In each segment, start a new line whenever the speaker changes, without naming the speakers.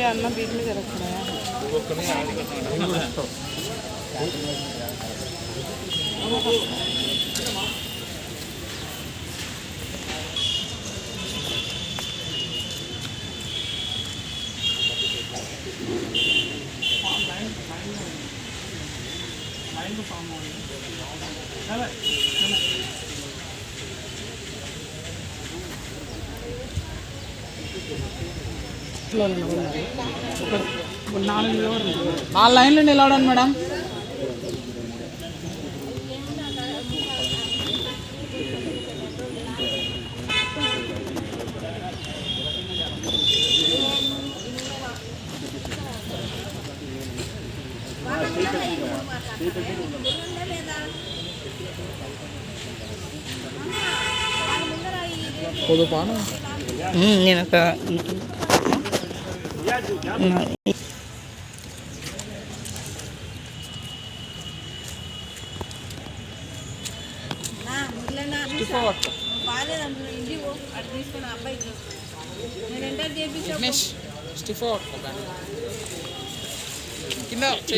ये अन्ना बीच में रख रहा है।
लाइन को फॉर्म हो। हाँ, गया हाँ। పొదుపాను
నేను ఒక
బాగాలేదంటున్నా ఇంటికి పో అటు తీసుకుని అబ్బాయికి నేను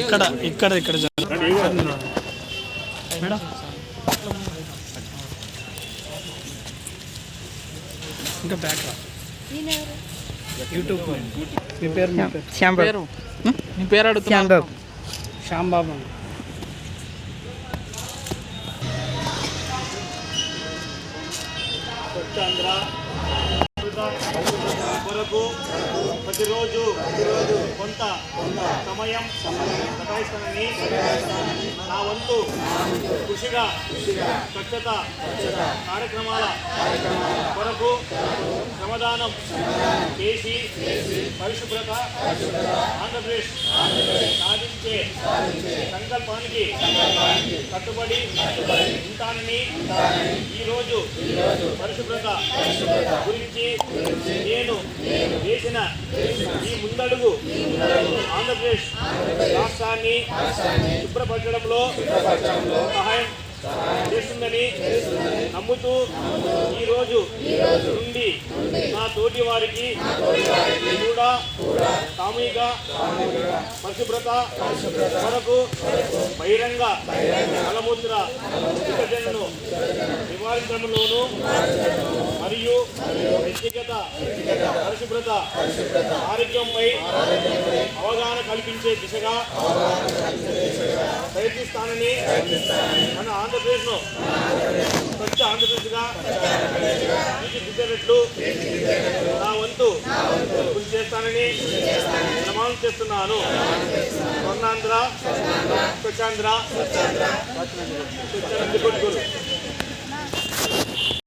ఇక్కడ ఇక్కడ ఇక్కడ మేడం? ఇంకా బ్యాక్ రా. యూట్యూబ్ మీ పేరు మీ పేరు?
శ్యాంబాబు
పేరు? నీ పేరు అడుగుతున్నా?
శ్యాంబాబు
శ్యాంబాబు అండి
స్వచ్ఛాంధ్ర కొరకు ప్రతిరోజు కొంత సమయం కేటాయిస్తానని నా వంతు కృషిగా స్వచ్ఛత కార్యక్రమాల కొరకు శ్రమదానం చేసి పరిశుభ్రత ఆంధ్రప్రదేశ్ సాధించే సంకల్పానికి కట్టుబడి ఉంటానని ఈరోజు పరిశుభ్రత గురించి నేను చేసిన ఈ ముందడుగు ఆంధ్రప్రదేశ్ రాష్ట్రాన్ని శుభ్రపరచడంలో సహాయం చేస్తుందని నమ్ముతూ ఈ రోజు నుండి నా తోటి వారికి కూడా సామూహిక పరిశుభ్రత కొరకు బహిరంగ మలమూత్ర విసర్జనను నివారించడంలోను మరియు వ్యక్తిగత పరిశుభ్రత ఆరోగ్యంపై అవగాహన కల్పించే దిశగా ప్రయత్నిస్తానని మన ఆంధ్రప్రదేశ్ను స్వచ్ఛ ఆంధ్రప్రదేశ్గా తీర్చిదిద్దేటట్లు చేస్తానని ప్రమాణం చేస్తున్నాను స్వర్ణాంధ్ర స్వచ్ఛాంధ్ర స్వచ్ఛాంధ్ర కొట్టుకోరు